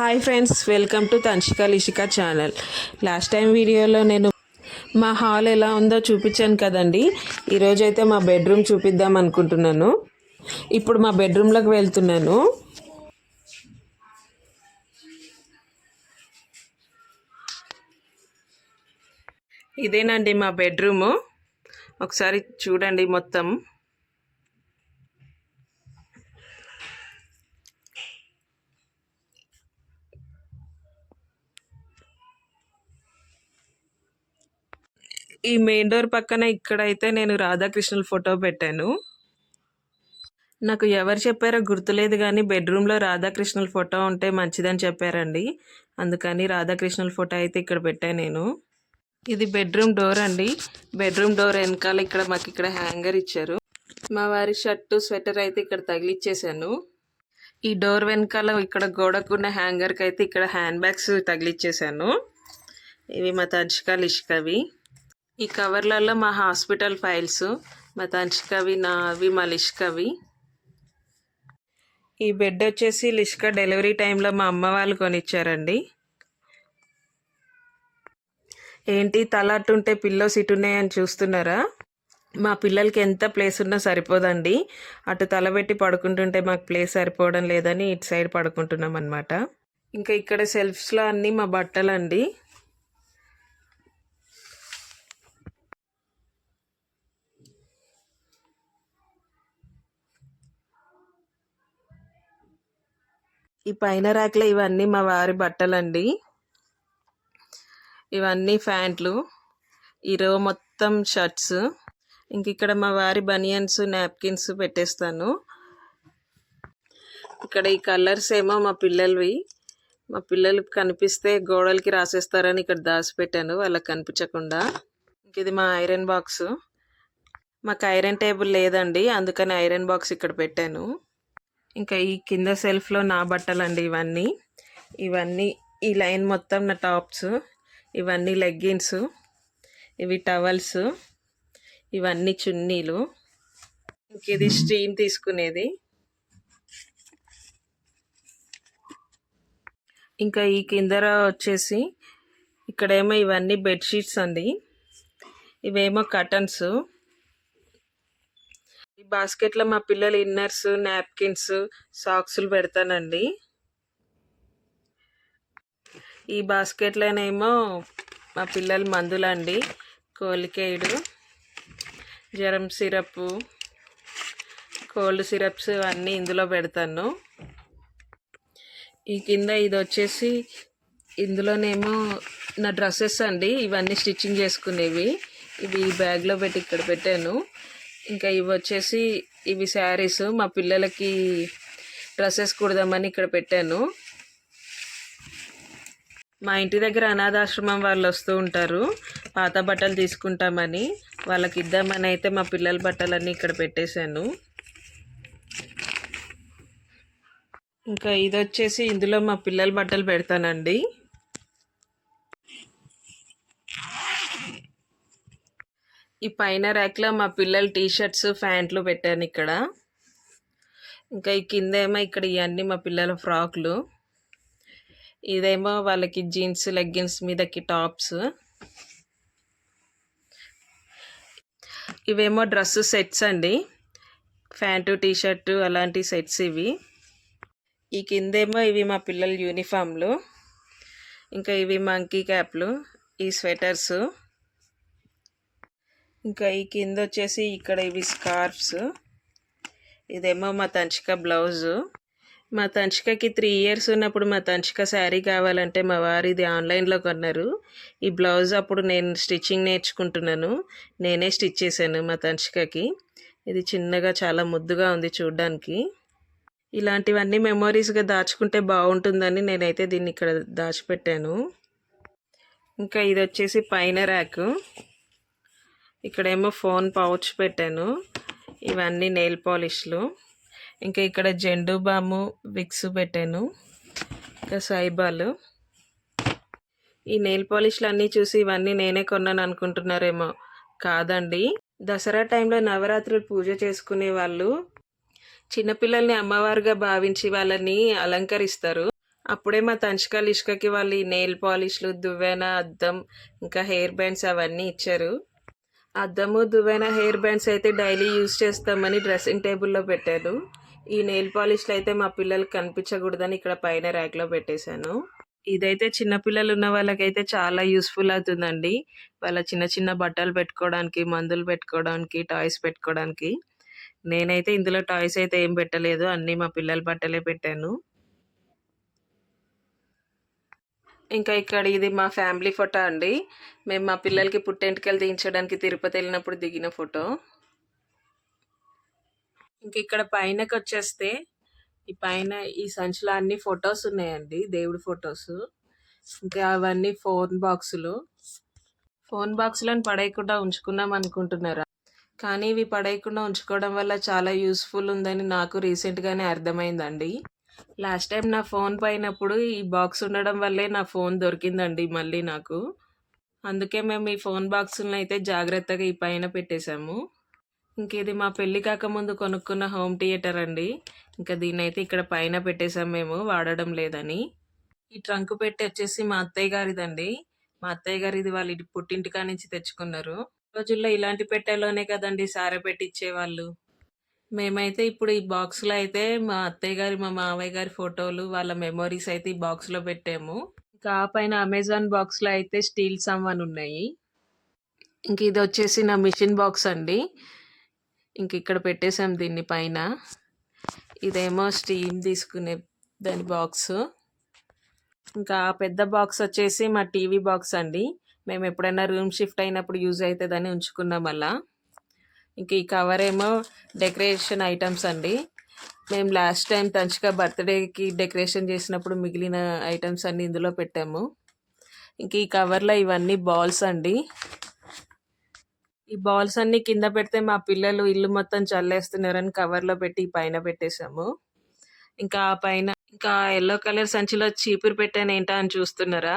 Hi friends welcome to Tanshika Lishika channel last time వీడియోలో నేను మా హాల్ ఎలా ఉందో చూపించాను కదండి. ఈరోజు అయితే మా బెడ్రూమ్ చూపిద్దాం అనుకుంటున్నాను. ఇప్పుడు మా బెడ్రూమ్లోకి వెళ్తున్నాను. ఇదేనండి మా బెడ్రూము. ఒకసారి చూడండి మొత్తం. ఈ మెయిన్ డోర్ పక్కన ఇక్కడైతే నేను రాధాకృష్ణుల ఫోటో పెట్టాను. నాకు ఎవరు చెప్పారో గుర్తులేదు కానీ బెడ్రూమ్లో రాధాకృష్ణుల ఫోటో ఉంటే మంచిదని చెప్పారండి. అందుకని రాధాకృష్ణుల ఫోటో అయితే ఇక్కడ పెట్టాను నేను. ఇది బెడ్రూమ్ డోర్ అండి. బెడ్రూమ్ డోర్ వెనకాల ఇక్కడ మాకు ఇక్కడ హ్యాంగర్ ఇచ్చారు. మా వారి షర్టు స్వెటర్ అయితే ఇక్కడ తగిలిచ్చేసాను. ఈ డోర్ వెనకాల ఇక్కడ గోడకున్న హ్యాంగర్కి అయితే ఇక్కడ హ్యాండ్ బ్యాగ్స్ తగిలిచ్చేసాను. ఇవి మా తజ్కా లిష్కవి. ఈ కవర్లలో మా హాస్పిటల్ ఫైల్స్ మా తంచికవి నావి మా లిష్కవి ఈ బెడ్ వచ్చేసి లిష్క డెలివరీ టైంలో మా అమ్మ వాళ్ళు కొనిచ్చారండి. ఏంటి తల అట్టుంటే పిల్లోస్ ఇటున్నాయని చూస్తున్నారా? మా పిల్లలకి ఎంత ప్లేస్ ఉన్నా సరిపోదండి. అటు తలబెట్టి పడుకుంటుంటే మాకు ప్లేస్ సరిపోవడం లేదని ఇటు సైడ్ పడుకుంటున్నాం అనమాట ఇంకా ఇక్కడ సెల్ఫ్స్లో అన్నీ మా బట్టలండి. ఈ పైన ర్యాక్లో ఇవన్నీ మా వారి బట్టలండి. ఇవన్నీ ప్యాంట్లు ఈ రో మొత్తం షర్ట్స్. ఇంక ఇక్కడ మా వారి బనియన్స్ నాప్కిన్స్ పెట్టేస్తాను. ఇక్కడ ఈ కలర్స్ ఏమో మా పిల్లలవి. మా పిల్లలు కనిపిస్తే గోడలకి రాసేస్తారని ఇక్కడ దాచిపెట్టాను వాళ్ళకి కనిపించకుండా. ఇంక ఇది మా ఐరన్ బాక్స్. మాకు ఐరన్ టేబుల్ లేదండి అందుకని ఐరన్ బాక్స్ ఇక్కడ పెట్టాను. ఇంకా ఈ కింద సెల్ఫ్లో నా బట్టలు అండి ఇవన్నీ. ఇవన్నీ ఈ లైన్ మొత్తం నా టాప్స్ ఇవన్నీ లెగ్గిన్స్ ఇవి టవల్స్ ఇవన్నీ చున్నీలు. ఇంక ఇది స్ట్రీమ్ తీసుకునేది. ఇంకా ఈ కిందర వచ్చేసి ఇక్కడేమో ఇవన్నీ బెడ్షీట్స్ అండి. ఇవేమో కటన్స్ ఈ బాస్కెట్లో మా పిల్లల ఇన్నర్స్ నాప్కిన్స్ సాక్సులు పెడతానండి. ఈ బాస్కెట్లోనేమో మా పిల్లల మందులండి. కోలికేయుడు జ్వరం సిరప్ కోల్డ్ సిరప్స్ అన్నీ ఇందులో పెడతాను. ఈ కింద ఇది వచ్చేసి ఇందులోనేమో నా డ్రెస్సెస్ అండి. ఇవన్నీ స్టిచ్చింగ్ చేసుకునేవి. ఇవి ఈ బ్యాగ్లో పెట్టి ఇక్కడ పెట్టాను. ఇంకా ఇవి వచ్చేసి ఇవి శారీస్ మా పిల్లలకి డ్రెస్సెస్ కుడదామని ఇక్కడ పెట్టాను. మా ఇంటి దగ్గర అనాథాశ్రమం వాళ్ళు వస్తూ ఉంటారు. పాత బట్టలు తీసుకుంటామని వాళ్ళకి ఇద్దామని అయితే మా పిల్లల బట్టలన్నీ ఇక్కడ పెట్టేశాను. ఇంకా ఇది వచ్చేసి ఇందులో మా పిల్లల బట్టలు పెడతానండి. ఈ పైన ర్యాక్లో మా పిల్లల టీ షర్ట్స్ ప్యాంట్లు పెట్టాను ఇక్కడ. ఇంకా ఈ కింద ఏమో ఇక్కడ ఇవన్నీ మా పిల్లల ఫ్రాక్లు. ఇదేమో వాళ్ళకి జీన్స్ లెగ్గిన్స్ మీదకి టాప్స్. ఇవేమో డ్రెస్ సెట్స్ అండి. ప్యాంటు టీ షర్టు అలాంటి సెట్స్ ఇవి. ఈ కిందేమో ఇవి మా పిల్లల యూనిఫామ్లు. ఇంకా ఇవి మంకీ క్యాప్లు ఈ స్వెటర్స్. ఇంకా ఈ కింద వచ్చేసి ఇక్కడ ఇవి స్కార్ఫ్స్. ఇదేమో మా తంచిక బ్లౌజు. మా తంచికకి త్రీ ఇయర్స్ ఉన్నప్పుడు మా తంచిక శారీ కావాలంటే మా వారు ఇది ఆన్లైన్లో కొన్నారు. ఈ బ్లౌజ్ అప్పుడు నేను స్టిచ్చింగ్ నేర్చుకుంటున్నాను. నేనే స్టిచ్ చేశాను మా తంచికకి. ఇది చిన్నగా చాలా ముద్దుగా ఉంది చూడ్డానికి. ఇలాంటివన్నీ మెమొరీస్గా దాచుకుంటే బాగుంటుందని నేనైతే దీన్ని ఇక్కడ దాచిపెట్టాను. ఇంకా ఇది వచ్చేసి పైన ర్యాకు. ఇక్కడేమో ఫోన్ పౌచ్ పెట్టాను. ఇవన్నీ నెయిల్ పాలిష్లు. ఇంకా ఇక్కడ జెండు బాము విక్స్ పెట్టాను. ఇంకా సైబాలు. ఈ నెయిల్ పాలిష్లు అన్నీ చూసి ఇవన్నీ నేనే కొన్నాను అనుకుంటున్నారేమో. కాదండి. దసరా టైంలో నవరాత్రులు పూజ చేసుకునే వాళ్ళు చిన్నపిల్లల్ని అమ్మవారుగా భావించి వాళ్ళని అలంకరిస్తారు. అప్పుడే మా తంచకాలు ఇష్కకి వాళ్ళు ఈ నెయిల్ పాలిష్లు దువ్వెన అద్దం ఇంకా హెయిర్ బ్యాండ్స్ అవన్నీ ఇచ్చారు. అద్దము దువ్వెన హెయిర్ బ్యాండ్స్ అయితే డైలీ యూజ్ చేస్తామని డ్రెస్సింగ్ టేబుల్లో పెట్టాను ఈ నెయిల్ పాలిష్లు అయితే మా పిల్లలకి కనిపించకూడదని ఇక్కడ పైన ర్యాక్లో పెట్టేశాను. ఇదైతే చిన్న పిల్లలు ఉన్న వాళ్ళకైతే చాలా యూస్ఫుల్ అవుతుందండి. వాళ్ళ చిన్న చిన్న బట్టలు పెట్టుకోవడానికి మందులు పెట్టుకోవడానికి టాయ్స్ పెట్టుకోవడానికి. నేనైతే ఇందులో టాయ్స్ అయితే ఏం పెట్టలేదు. అన్నీ మా పిల్లల బట్టలే పెట్టాను. ఇంకా ఇక్కడ ఇది మా ఫ్యామిలీ ఫోటో అండి. మేము మా పిల్లలకి పుట్టెంటికలు దించడానికి తిరుపతి వెళ్ళినప్పుడు దిగిన ఫోటో. ఇంక ఇక్కడ పైనకి వచ్చేస్తే ఈ పైన ఈ సంచిలో అన్ని ఫొటోస్ ఉన్నాయండి దేవుడి ఫొటోస్. ఇంకా అవన్నీ ఫోన్ బాక్సులు. ఫోన్ బాక్సులను పడేయకుండా ఉంచుకున్నాం అనుకుంటున్నారా? కానీ ఇవి పడేయకుండా ఉంచుకోవడం వల్ల చాలా యూస్ఫుల్ ఉందని నాకు రీసెంట్గానే అర్థమైందండి. లాస్ట్ టైం నా ఫోన్ పోయినప్పుడు ఈ బాక్స్ ఉండడం వల్లే నా ఫోన్ దొరికిందండి మళ్ళీ నాకు. అందుకే మేము ఈ ఫోన్ బాక్సులను అయితే జాగ్రత్తగా ఈ పైన పెట్టేశాము. ఇంక ఇది మా పెళ్ళి కాకముందు కొనుక్కున్న హోమ్ థియేటర్ అండి. ఇంకా దీన్ని అయితే ఇక్కడ పైన పెట్టేశాం మేము వాడడం లేదని. ఈ ట్రంక్ పెట్టి వచ్చేసి మా అత్తయ్య గారిదండి. మా అత్తయ్య గారు ఇది వాళ్ళ పుట్టింటికా నుంచి తెచ్చుకున్నారు. రోజుల్లో ఇలాంటి పెట్టెలోనే కదండి సార పెట్టిచ్చేవాళ్ళు. మేమైతే ఇప్పుడు ఈ బాక్స్లో అయితే మా అత్తయ్య గారి మా మావయ్య గారి ఫోటోలు వాళ్ళ మెమొరీస్ అయితే ఈ బాక్స్లో పెట్టాము. ఇంకా ఆ పైన అమెజాన్ బాక్స్లో అయితే స్టీల్ సామాన్ ఉన్నాయి. ఇంక ఇది వచ్చేసి నా మిషన్ బాక్స్ అండి. ఇంక ఇక్కడ పెట్టేసాం దీన్ని పైన. ఇదేమో స్టీమ్ తీసుకునే దాని బాక్స్. ఇంకా పెద్ద బాక్స్ వచ్చేసి మా టీవీ బాక్స్ అండి. మేము ఎప్పుడైనా రూమ్ షిఫ్ట్ అయినప్పుడు యూజ్ అవుతుందని ఉంచుకున్నాం అలా. ఇంక ఈ కవర్ ఏమో డెకరేషన్ ఐటమ్స్ అండి. మేము లాస్ట్ టైం తంచుగా బర్త్డేకి డెకరేషన్ చేసినప్పుడు మిగిలిన ఐటమ్స్ అన్నీ ఇందులో పెట్టాము. ఇంక ఈ కవర్లో ఇవన్నీ బాల్స్ అండి. ఈ బాల్స్ అన్నీ కింద పెడితే మా పిల్లలు ఇల్లు మొత్తం చల్లేస్తున్నారని కవర్లో పెట్టి పైన పెట్టేశాము. ఇంకా ఆ పైన ఇంకా ఎల్లో కలర్ సంచిలో చీపురు పెట్టాను ఏంటా అని చూస్తున్నారా?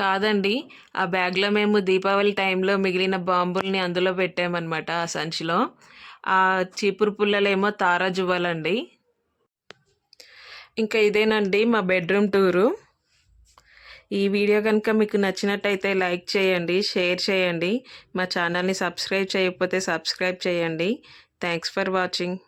కాదండి. ఆ బ్యాగ్లో మేము దీపావళి టైంలో మిగిలిన బాంబుల్ని అందులో పెట్టామన్నమాట ఆ సంచిలో. ఆ చీపురు పుల్లలేమో తారా జువ్వాలండి. ఇంకా ఇదేనండి మా బెడ్రూమ్ టూరు. ఈ వీడియో కనుక మీకు నచ్చినట్టయితే లైక్ చేయండి షేర్ చేయండి. మా ఛానల్ని సబ్స్క్రైబ్ చేయకపోతే సబ్స్క్రైబ్ చేయండి. Thanks for watching.